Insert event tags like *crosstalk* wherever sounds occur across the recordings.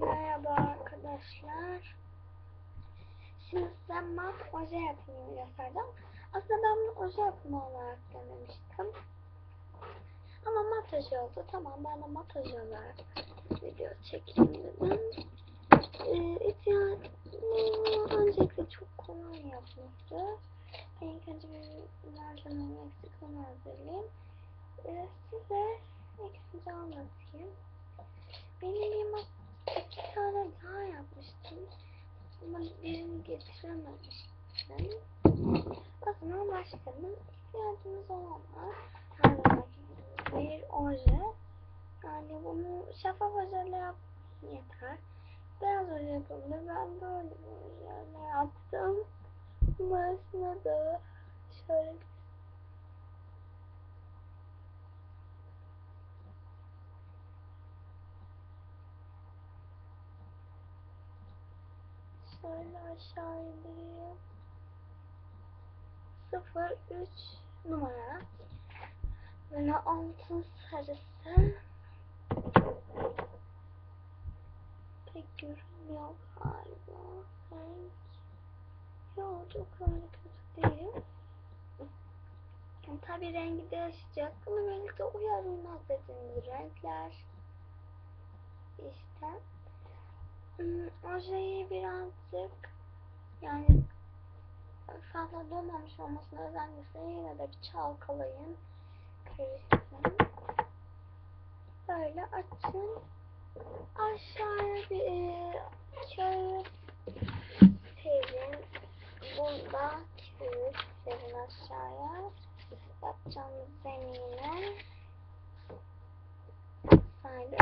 Merhaba arkadaşlar. Şimdi size mat oje yapımını göstereceğim. Aslında ben bunu oje yapımı olarak denemiştim. Ama mat oje oldu. Tamam ben de mat oje olarak video çekeyim dedim. Ee, öncelikle çok kolay yapması. Ben ilk önce bir malzememi eksik onu hazırlayayım. Ee, size ikisini anlatayım. Benim bir mat iki tane daha yapmıştım. Ama birini getirememiştim. O zaman başlayalım. İhtiyacımız olanlar gibi bir oje. Yani bunu şeffaf ojeyle yap yeter. Beyaz oje yapabilir. Ben böyle bir ojeyle yaptım. Başına da şöyle bir Şöyle aşağı indireyim. 03 numara. Böyle altın sarısı. Pek görünmüyor galiba. Renk. Yok çok öyle kötü değil. Tabi rengi değişecek. Bunu birlikte uyarılmaz dediğimiz renkler. İşte. Ojeyi birazcık yani fazla donmamış olmasına özen gösterin. Yine de bir çalkalayın. Böyle açın. Aşağıya bir e, kağıt serin. Bunda kağıt serin aşağıya. Yapacağımız zemine. Böyle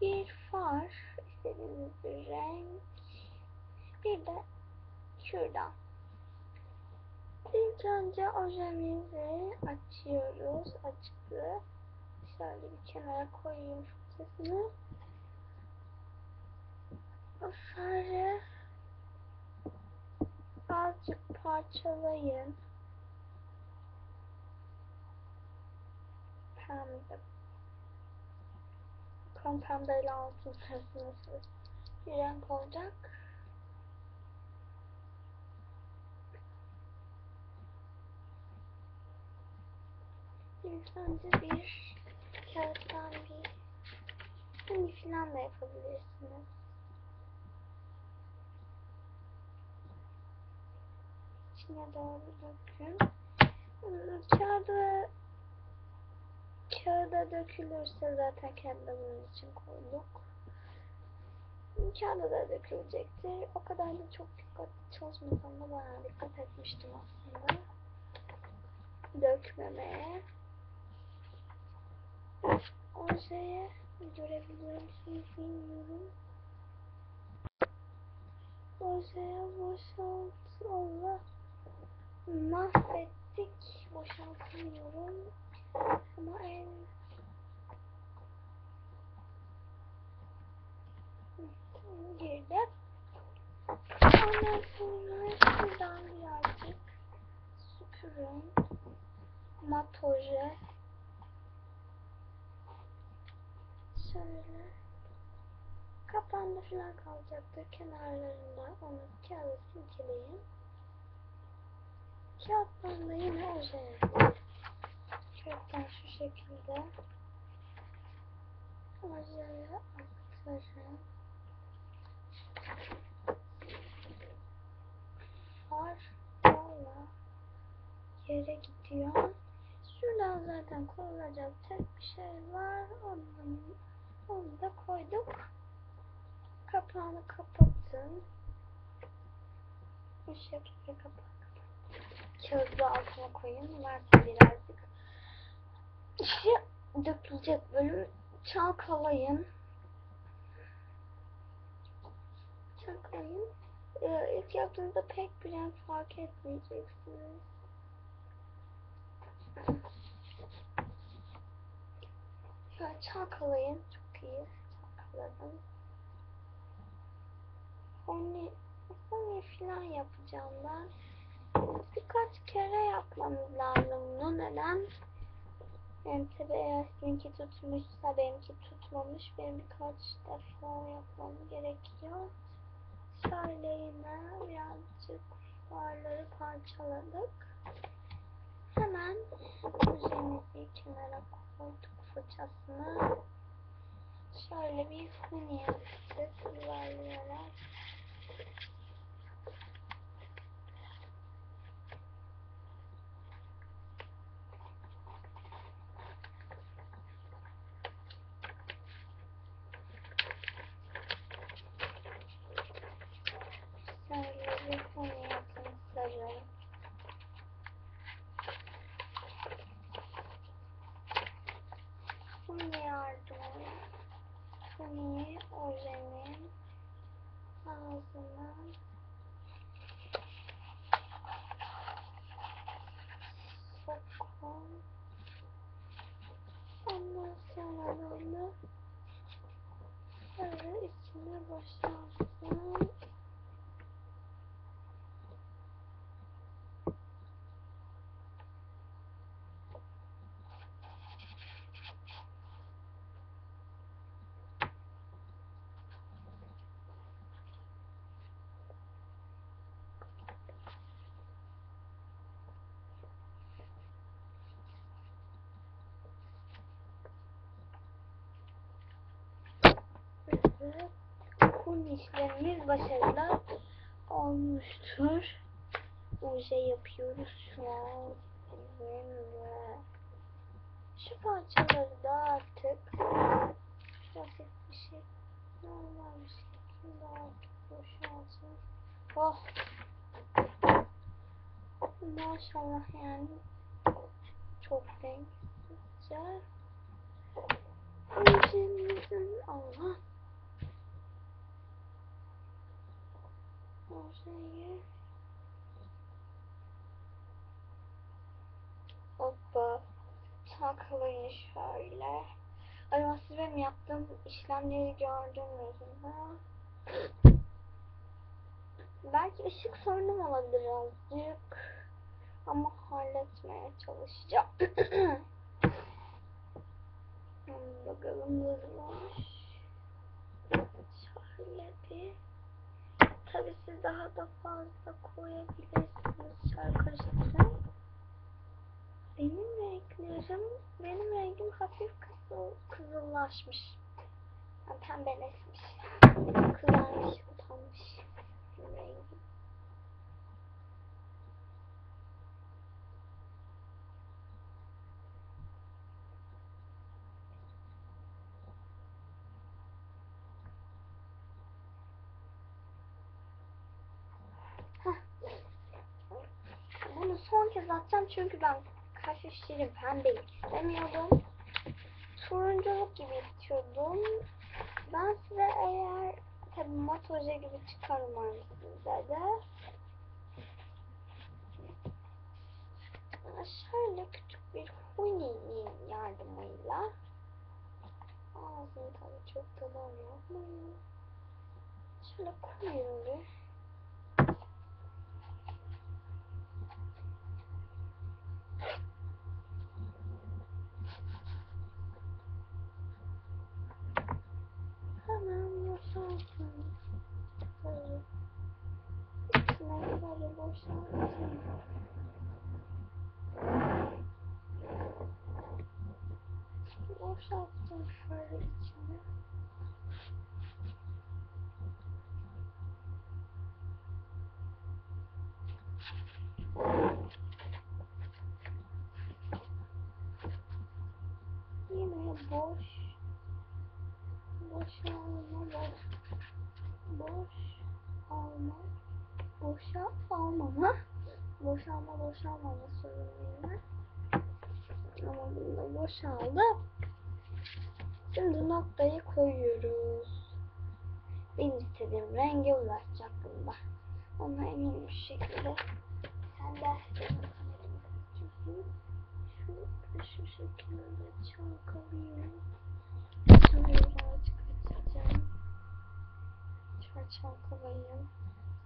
bir far istediğiniz bir renk. Bir de şuradan. İlk önce ojemizi açıyoruz. Açıklı. Şöyle bir kenara koyayım fırçasını. O farı azıcık parçalayın. Pembe. Bakalım pembeyle altın nasıl bir renk olacak. İlk önce bir kağıttan bir hani filan da yapabilirsiniz. İçine doğru dökün. Kağıdı kağıda dökülürse zaten kendimiz için koyduk. Kağıda da dökülecektir. O kadar da çok dikkat çalışmasam da bayağı dikkat etmiştim aslında. Dökmemeye. O şeye görebiliyor musunuz bilmiyorum. O şeye boşalt Allah mahvettik. Boşaltamıyorum. Ama en girdi. Ondan sonra şuradan birazcık süpürün. Matoje. Şöyle. Kapağında falan kalacaktır kenarlarında. Onu kağıda silkeleyin. Kağıttan da yine oje. Kağıttan şu şekilde. Ojeye aktarın. Far valla yere gidiyor. Şuradan zaten koyulacak tek bir şey var. Onu, onu da koyduk. Kapağını kapatın. Bu şekilde kapağı Kağıdı altına koyun. Varsa birazcık. İşte dökülecek bölüm çalkalayın. Çalkalayın. Ee, ilk yaptığınızda pek bir renk fark etmeyeceksiniz. Şöyle çalkalayın. Çok iyi. Çalkaladım. Onu, onu falan yapacağım ben. Birkaç kere yapmamız lazım bunu. Neden? Yani tabi eğer sizinki tutmuşsa benimki tutmamış. Benim birkaç defa yapmam gerekiyor. Şöyle yine birazcık farları parçaladık. Hemen üzerimizi kenara koyduk fırçasını. Şöyle bir huni yaptık yuvarlayarak. Şöyle bir huni yapın sarı. Huni yardımı. Huni ojenin ağzına sokun. Ondan sonra böyle böyle içine boşaltın. Evet. Kum işlemimiz başarılı olmuştur. Oje yapıyoruz şu an. Şu parçaları da artık basit bir şey normal bir şekilde artık boşaltın. Oh! Maşallah yani çok renksizce. Ojemizin Allah Ojeyi Hoppa Taklayın şöyle Acaba siz benim yaptığım işlemleri gördünüz mü? Belki ışık sorunum olabilir azıcık ama halletmeye çalışacağım. *clears throat* Bakalım nasıl olmuş. Şöyle bir. Tabi siz daha da fazla koyabilirsiniz. Şöyle. Benim renklerim, benim rengim hafif kızıl, kızıllaşmış. Yani pembeleşmiş. Kızarmış, utanmış. Benim rengim. Bunu son kez atacağım çünkü ben kaş şirin pembe istemiyordum. Turunculuk gibi istiyordum. Ben size eğer tabi mat oje gibi çıkar umarım size de. Şöyle küçük bir huni'nin yardımıyla ağzını tabi çok da dar yapmayın. Şöyle koyun bir. Hemen boşaltın. Böyle. İçine böyle boşaltın. Boşalttım şöyle içine. Yine boş. Boş alma boş boş alma boşa almama. Boş alma boş almama sorunuyum ama bunda boşaldı şimdi noktayı koyuyoruz benim istediğim renge ulaşacak bunda ona emin bir şekilde sen de şu, şu şekilde çalkalıyorum Şöyle birazcık açacağım. Şöyle çalkalayayım.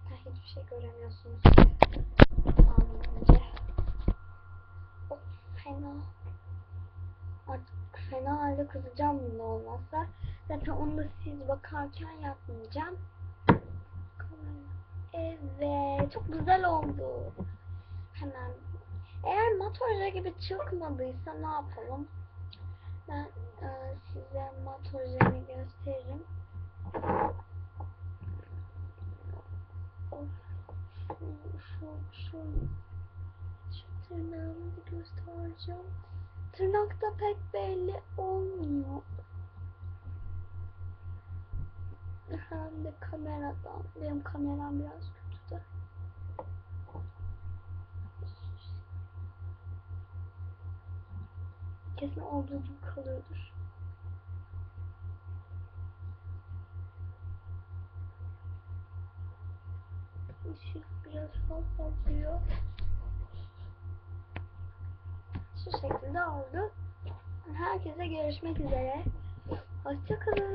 Ha, hiçbir şey göremiyorsunuz. Önce. Oh, fena. Fena halde kızacağım bunu olmazsa. Zaten onu da siz bakarken yapmayacağım. Evet, çok güzel oldu. Hemen. Eğer mat oje gibi çıkmadıysa ne yapalım? Ben e, size mat ojemi gösteririm. Of. Şu, şu, şu, tırnağımı göstereceğim. Tırnakta pek belli olmuyor. Hem de kameradan. Benim kameram biraz kötü de. Kesin olduğu gibi kalıyordur. Işık biraz fazla vuruyor. Şekilde oldu. Herkese görüşmek üzere. Hoşçakalın.